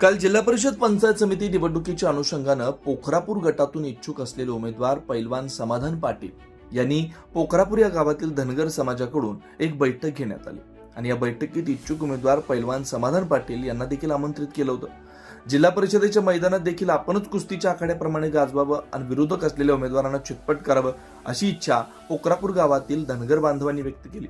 काल जिल्हा परिषद पंचायत समिती निवडणुकीच्या अनुषंगानं पोखरापूर गटातून इच्छुक असलेले उमेदवार पैलवान समाधान पाटील यांनी पोखरापूर या गावातील धनगर समाजाकडून एक बैठक घेण्यात आली. आणि या बैठकीत इच्छुक उमेदवार पैलवान समाधान पाटील यांना देखील आमंत्रित केलं होतं. जिल्हा परिषदेच्या मैदानात देखील आपणच कुस्तीच्या आखाड्याप्रमाणे गाजवावं आणि विरोधक असलेल्या उमेदवारांना चितपट करावं अशी इच्छा पोखरापूर गावातील धनगर बांधवांनी व्यक्त केली.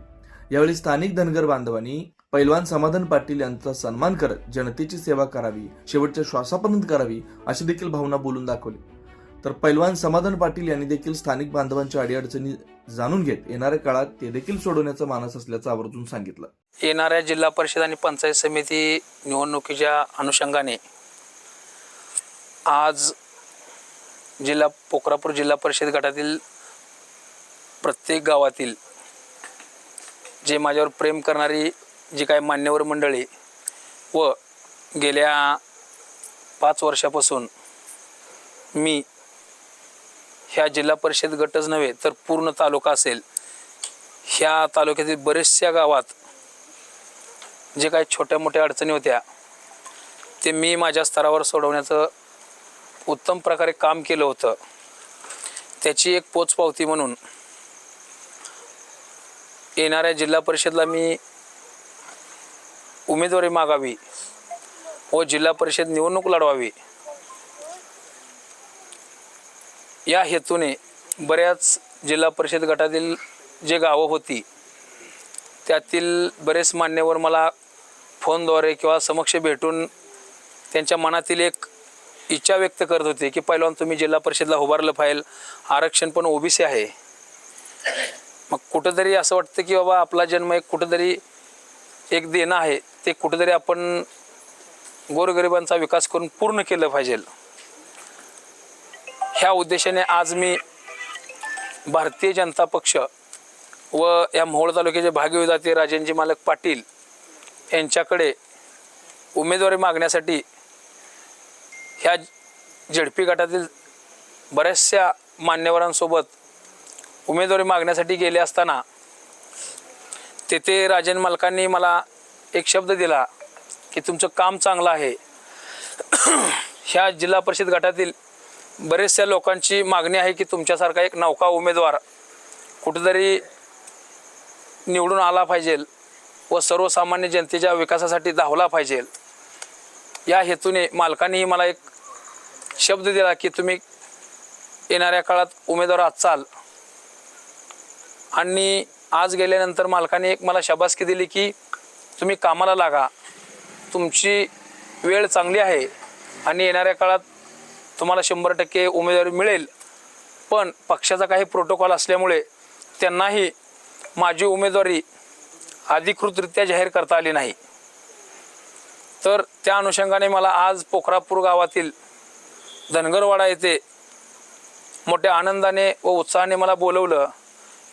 यावेळी स्थानिक धनगर बांधवांनी पैलवान समाधान पाटील यांचा सन्मान करत जनतेची सेवा करावी शेवटच्या श्वासापर्यंत करावी अशी देखील भावना बोलून दाखवली. तर पैलवान समाधान पाटील यांनी देखील स्थानिक बांधवांच्या अडीअडचणी जाणून घेत येणाऱ्या काळात ते देखील सोडवण्याचा मानस असल्याचं आवर्जून सांगितलं. येणाऱ्या जिल्हा परिषद आणि पंचायत समिती निवडणुकीच्या अनुषंगाने आज जिल्हा पोखरापूर जिल्हा परिषद गटातील प्रत्येक गावातील जे माझ्यावर प्रेम करणारी जी काय मान्यवर मंडळी व गेल्या पाच वर्षापासून मी ह्या जिल्हा परिषद गटच नव्हे तर पूर्ण तालुका असेल ह्या तालुक्यातील बरेचशा गावात जे काही छोट्या मोठ्या अडचणी होत्या ते मी माझ्या स्तरावर सोडवण्याचं उत्तम प्रकारे काम केलं होतं. त्याची एक पोचपावती म्हणून येणाऱ्या जिल्हा परिषदला मी उमेदवारी मागावी व जिल्हा परिषद निवडणूक लढवावी. या हेतूने बऱ्याच जिल्हा परिषद गटातील जे गावं होती त्यातील बरेच मान्यवर मला फोनद्वारे किंवा समक्ष भेटून त्यांच्या मनातील एक इच्छा व्यक्त करत होते की पहिलवान तुम्ही जिल्हा परिषदला उभारलं पाहिजे आरक्षण पण ओबीसी आहे. मग कुठंतरी असं वाटतं की बाबा आपला जन्म एक कुठंतरी एक देणं आहे ते कुठेतरी आपण गोरगरिबांचा विकास करून पूर्ण केलं पाहिजे. ह्या उद्देशाने आज मी भारतीय जनता पक्ष व या मोहोळ तालुक्याचे भाग्यविधाते राजेंजी मालक पाटील यांच्याकडे उमेदवारी मागण्यासाठी ह्या झेडपी गटातील बऱ्याचशा मान्यवरांसोबत उमेदवारी मागण्यासाठी गेले असताना तेथे राजन मालकांनी मला एक शब्द दिला की तुमचं काम चांगलं आहे. ह्या जिल्हा परिषद गटातील बरेचशा लोकांची मागणी आहे की तुमच्यासारखा एक नौका उमेदवार कुठेतरी निवडून आला पाहिजे व सर्वसामान्य जनतेच्या विकासासाठी धावला पाहिजे. या हेतूने मालकांनीही मला एक शब्द दिला की तुम्ही येणाऱ्या काळात उमेदवार चाल आणि आज गेल्यानंतर मालकाने एक मला शाबासकी दिली की तुम्ही कामाला लागा. तुमची वेळ चांगली आहे आणि येणाऱ्या काळात तुम्हाला शंभर टक्के उमेदवारी मिळेल. पण पक्षाचा काही प्रोटोकॉल असल्यामुळे त्यांनाही माझी उमेदवारी अधिकृतरित्या जाहीर करता आली नाही. तर त्या अनुषंगाने मला आज पोखरापूर गावातील धनगरवाडा येथे मोठ्या आनंदाने व उत्साहाने मला बोलवलं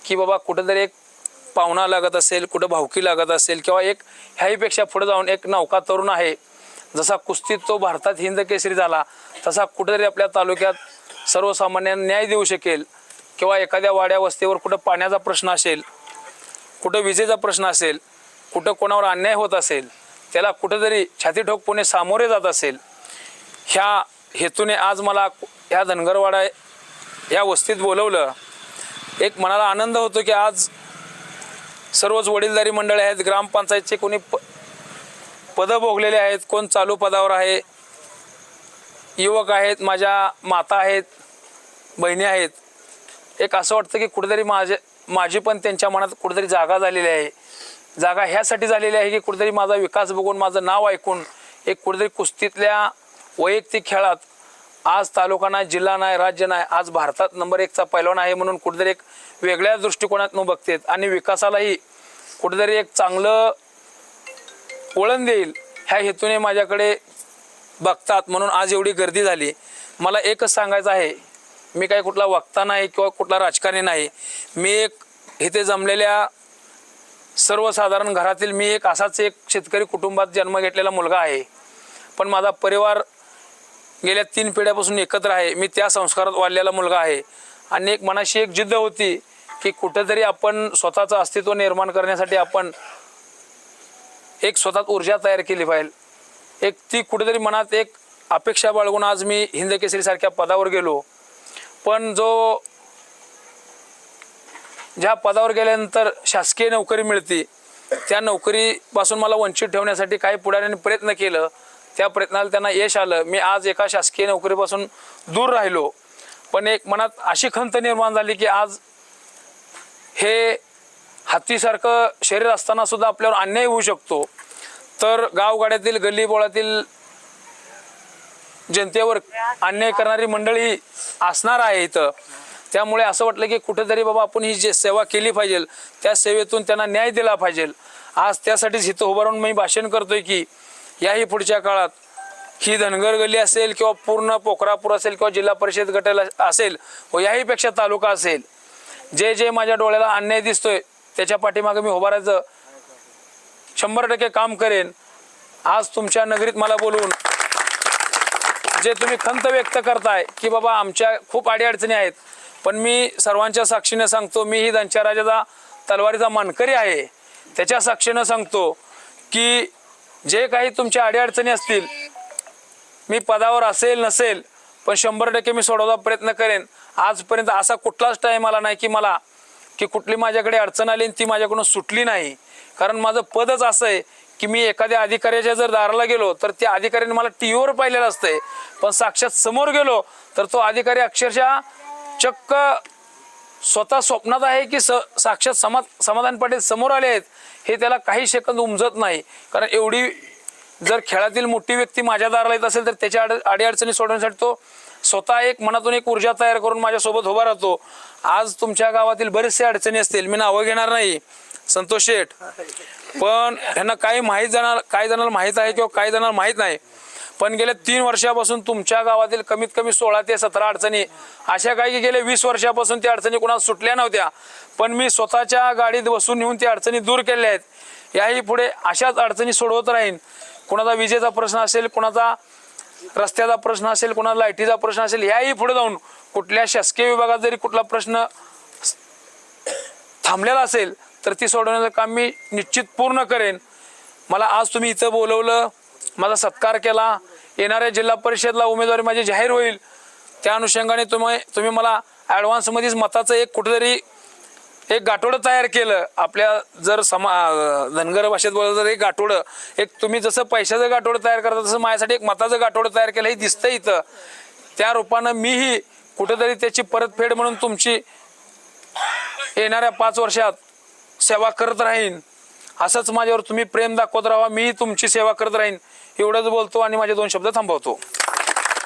की बाबा कुठंतरी एक पाहुणा लागत असेल कुठं भावकी लागत असेल किंवा एक ह्याहीपेक्षा पुढे जाऊन एक नौका तरुण आहे जसा कुस्तीत तो भारतात हिंद केसरी झाला तसा कुठेतरी आपल्या तालुक्यात सर्वसामान्यांना न्याय देऊ शकेल किंवा एखाद्या वाड्या वस्तीवर कुठं पाण्याचा प्रश्न असेल कुठं विजेचा प्रश्न असेल कुठं कोणावर अन्याय होत असेल त्याला कुठंतरी छाती ठोकपणे सामोरे जात असेल ह्या हेतूने आज मला ह्या धनगरवाडा या वस्तीत बोलवलं. एक मनाला आनंद होतो की आज सर्वच वडीलधारी मंडळी आहेत ग्रामपंचायतचे कोणी प पदं भोगलेले आहेत कोण चालू पदावर आहे युवक आहेत माझ्या माता आहेत बहिणी आहेत. एक असं वाटतं की कुठेतरी माझे माझी पण त्यांच्या मनात कुठेतरी जागा झालेली आहे. जागा ह्यासाठी झालेली आहे की कुठेतरी माझा विकास बघून माझं नाव ऐकून एक कुठेतरी कुस्तीतल्या वैयक्तिक खेळात आज तालुका नाही जिल्हा नाही राज्य नाही आज भारतात नंबर एकचा पैलवान आहे म्हणून कुठेतरी एक वेगळ्या दृष्टिकोनातून बघतेत आणि विकासालाही कुठेतरी एक चांगलं वळण देईल ह्या हेतूने माझ्याकडे बघतात म्हणून आज एवढी गर्दी झाली. मला एकच सांगायचं आहे मी काही कुठला वक्ता नाही किंवा कुठला राजकारणी नाही मी एक इथे जमलेल्या सर्वसाधारण घरातील मी एक असाच एक शेतकरी कुटुंबात जन्म घेतलेला मुलगा आहे. पण माझा परिवार गेल्या तीन पिढ्यापासून एकत्र आहे. मी त्या संस्कारात वाढलेला मुलगा आहे. आणि एक मनाशी एक जिद्द होती की कुठेतरी आपण स्वतःचं अस्तित्व निर्माण करण्यासाठी आपण एक स्वतःत ऊर्जा तयार केली पाहिजे. एक ती कुठेतरी मनात एक अपेक्षा बाळगून आज मी हिंद केसरीसारख्या पदावर गेलो. पण जो ज्या पदावर गेल्यानंतर शासकीय नोकरी मिळते त्या नोकरीपासून मला वंचित ठेवण्यासाठी काही पुढाऱ्यांनी प्रयत्न केलं. त्या प्रयत्नाला त्यांना यश आलं. मी आज एका शासकीय नोकरीपासून दूर राहिलो. पण एक मनात अशी खंत निर्माण झाली की आज हे हत्तीसारखं शरीर असताना सुद्धा आपल्यावर अन्याय होऊ शकतो. तर गावगाड्यातील गल्लीबोळातील जनतेवर अन्याय करणारी मंडळी असणार आहे इथं. त्यामुळे असं वाटलं की कुठेतरी बाबा आपण ही जे सेवा केली पाहिजे त्या सेवेतून त्यांना न्याय दिला पाहिजे. आज त्यासाठीच इथं उभं राहून मी भाषण करतोय की याही पुढच्या काळात ही धनगर गल्ली असेल किंवा पूर्ण पोखरापूर असेल किंवा जिल्हा परिषद गटाला असेल व याहीपेक्षा तालुका असेल जे जे माझ्या डोळ्याला अन्याय दिसतोय त्याच्या पाठीमागे मी उभारायचं शंभर टक्के काम करेन. आज तुमच्या नगरीत मला बोलवून जे तुम्ही खंत व्यक्त करताय की बाबा आमच्या खूप अडीअडचणी आहेत पण मी सर्वांच्या साक्षीने सांगतो मी ही राजाचा तलवारीचा मानकरी आहे. त्याच्या साक्षीनं सांगतो की जे काही तुमच्या अडीअडचणी असतील मी पदावर असेल नसेल पण शंभर टक्के मी सोडवायचा प्रयत्न करेन. आजपर्यंत असा कुठलाच टाईम आला नाही की मला की कुठली माझ्याकडे अडचण आली आणि ती माझ्याकडून सुटली नाही. कारण माझं पदच असं आहे की मी एखाद्या अधिकाऱ्याच्या जर दाराला गेलो तर त्या अधिकाऱ्याने मला टी व्हीवर पाहिलेलं असतंय. पण साक्षात समोर गेलो तर तो अधिकारी अक्षरशः चक्क स्वतः स्वप्नात आहे की स साक्षात समा समाधान पाटील समोर आले आहेत. हे त्याला काही सेकंद उमजत नाही. कारण एवढी जर खेळातील मोठी व्यक्ती माझ्या दाराला येत असेल तर त्याच्या अड अडीअडचणी सोडवण्यासाठी तो स्वतः एक मनातून एक ऊर्जा तयार करून माझ्यासोबत उभा राहतो. आज तुमच्या गावातील बरेचसे अडचणी असतील. मी नावं घेणार नाही. संतोष शेठ. पण ह्यांना काही माहीत जाणार काही जणांना माहीत आहे किंवा काही जणांना माहीत नाही. पण गेल्या तीन वर्षापासून तुमच्या गावातील कमीत कमी सोळा ते सतरा अडचणी अशा काही की गेल्या वीस वर्षापासून त्या अडचणी कोणाला सुटल्या नव्हत्या. पण मी स्वतःच्या गाडीत बसून येऊन त्या अडचणी दूर केल्या आहेत. याही पुढे अशाच अडचणी सोडवत राहीन. कोणाचा विजेचा प्रश्न असेल कोणाचा रस्त्याचा प्रश्न असेल कोणाला लाईटीचा प्रश्न असेल याही पुढे जाऊन कुठल्या शासकीय विभागात जरी कुठला प्रश्न थांबलेला असेल तर ती सोडवण्याचं काम मी निश्चित पूर्ण करेन. मला आज तुम्ही इथं बोलवलं माझा सत्कार केला. येणाऱ्या जिल्हा परिषदला उमेदवारी माझी जाहीर होईल. त्या अनुषंगाने तुम्ही तुम्ही मला ॲडव्हान्समध्येच मताचं एक कुठेतरी एक गाठोडं तयार केलं. आपल्या जर समा धनगर भाषेत बोललं तर एक गाठोडं. एक तुम्ही जसं पैशाचं गाठोडं तयार करता तसं माझ्यासाठी एक मताचं गाठोडं तयार केलं. हे दिसतं इथं. त्या रूपानं मीही कुठेतरी त्याची परतफेड म्हणून तुमची येणाऱ्या पाच वर्षात सेवा करत राहीन. असंच माझ्यावर तुम्ही प्रेम दाखवत राहा. मीही तुमची सेवा करत राहीन. एवढंच बोलतो आणि माझे दोन शब्द थांबवतो.